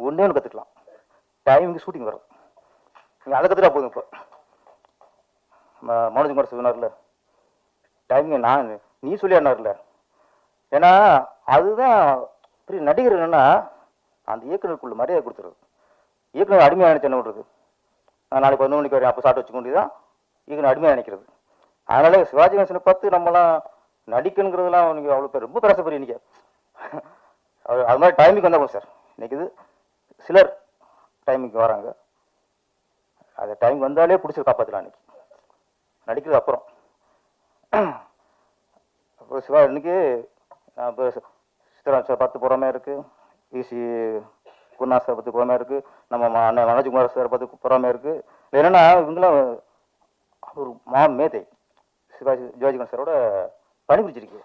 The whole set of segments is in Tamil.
ஒன்றே ஒன்று கற்றுக்கலாம் டைமிங்கு ஷூட்டிங் வரும். நீங்கள் அதை கற்றுட்டா போதும் இப்போ. மனோஜ்குமார் சொன்னார்ல டைமிங் நான் நீ சொல்லி அண்ணார்ல ஏன்னா அதுதான் பெரிய நடிகர் என்னன்னா அந்த இயக்குனருக்குள்ள மரியாதை கொடுத்துருது. இயக்குனர் அடிமையாக நினைச்சு என்ன பண்ணுறது நான் நாளைக்கு பதினொன்று மணிக்கு வரேன் அப்போ சாப்பிட்டு வச்சுக்க தான் இயக்குனர் அடிமையாக நினைக்கிறது. அதனால சிவாஜி கணேசனை பார்த்து நம்மலாம் நடிக்கணுங்கிறதுலாம் நீங்கள் அவ்வளோ பேர் ரொம்ப பிரசப்படுறீங்க நீங்கள் அது மாதிரி டைமிங் வந்தால் சார். இன்னைக்கு இது சிலர் டைமிங்க்கு வராங்க. அது டைம் வந்தாலே பிடிச்சி காப்பாற்றலாம் அன்னைக்கு நடிக்கிறது அப்புறம். அப்புறம் சிவா இன்னைக்கு இப்போ சித்ரா பார்த்து போகிற மாதிரி இருக்கு. ஈசி குருநாத் சார் பற்றி போகிற மாதிரி இருக்கு. நம்ம ம- அண்ணன் மனோஜ்குமார் சார் பார்த்து போகிற மாதிரி இருக்கு. இது என்னன்னா இவங்களாம் ஒரு மா மேதை. சிவாஜி சிவாஜி சாரோட பணிபுரிச்சிருக்கீங்க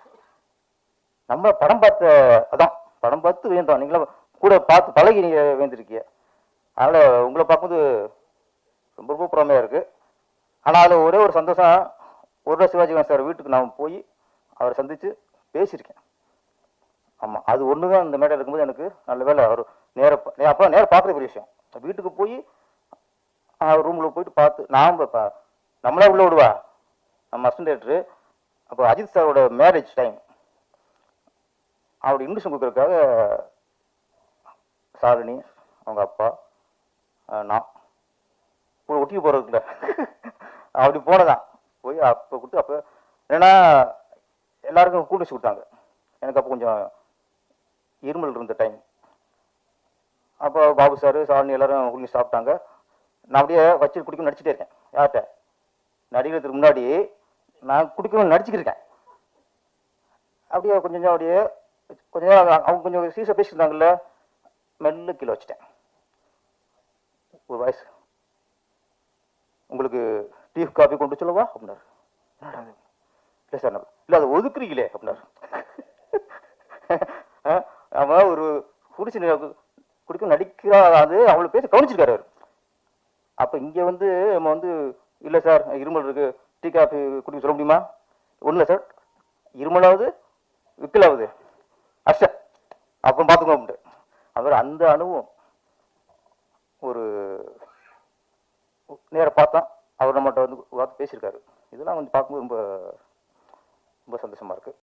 நம்ம படம் பார்த்த அதான் படம் பார்த்து வேண்டாம் நீங்களும் கூட பார்த்து பழகி நீங்கள் வேந்திருக்கீங்க அதனால் உங்களை பார்க்கும்போது ரொம்ப ரொம்ப புறமையாக இருக்குது ஆனால் ஒரே ஒரு சந்தோஷம் ஒரு சிவாஜி சார். வீட்டுக்கு நான் போய் அவரை சந்தித்து பேசியிருக்கேன். ஆமாம் அது ஒன்று தான் இந்த மேடையில் இருக்கும்போது எனக்கு நல்ல வேலை. அவர் நேர அப்போ நேரம் பார்க்குற பெரிய விஷயம். வீட்டுக்கு போய் அவர் ரூமில் போயிட்டு பார்த்து நாம் ப- நம்மளே உள்ள விடுவா? நம்ம அசன் டேரக்டரு அப்போ அஜித் சாரோட மேரேஜ் டைம் அவருடைய இன்விஷன் கொடுக்கறதுக்காக தாரிணி அவங்க அப்பா நான். போய் ஒட்டிக்கு போகிறதுல அப்படி போனதான். போய் அப்போ கொடுத்து அப்போ ஏன்னா எல்லாருக்கும் கூட்டு கொடுத்தாங்க. எனக்கு அப்போ கொஞ்சம் இருமல் இருந்த டைம் அப்போ பாபு சார் சாரணி எல்லாரும் குளிச்சு சாப்பிட்டாங்க. நான் அப்படியே வச்சு குடிக்கணும் நடிச்சுட்டே இருக்கேன் யார்கிட்ட? நடிக்கிறதுக்கு முன்னாடி நான் குடிக்கணும்னு நடிச்சுக்கிருக்கேன் அப்படியே கொஞ்சம் கொஞ்சம் அப்படியே கொஞ்சம் அவங்க கொஞ்சம் சீசை பேசியிருந்தாங்கல்ல ஸ்மெல்லு கீழே வச்சுட்டேன். ஒரு வயசு உங்களுக்கு டீ காபி கொண்டு சொல்லவா? அப்படின்னாரு. இல்லை சார் இல்லை அதை ஒதுக்குறீங்களே அப்படின்னாரு. அவன் ஒரு குடிச்சு குடிக்க நடிக்கிறா அது? அவளை பேச கவனிச்சிருக்காரு அவர். அப்போ இங்கே வந்து நம்ம வந்து இல்லை சார் இருமல் இருக்கு. டீ காஃபி குடிக்க சொல்ல முடியுமா? ஒன்றும் இல்லை சார். இருமலாவது விக்கலாவது. அஷ்ட அப்போ பார்த்துக்கோ அப்படின்ட்டு. அவர் அந்த அணுவும் ஒரு நேர பார்த்தா அவர் நம்மகிட்ட வந்து பார்த்து பேசியிருக்காரு. இதெல்லாம் வந்து பார்க்கும்போது ரொம்ப ரொம்ப சந்தோஷமாக இருக்குது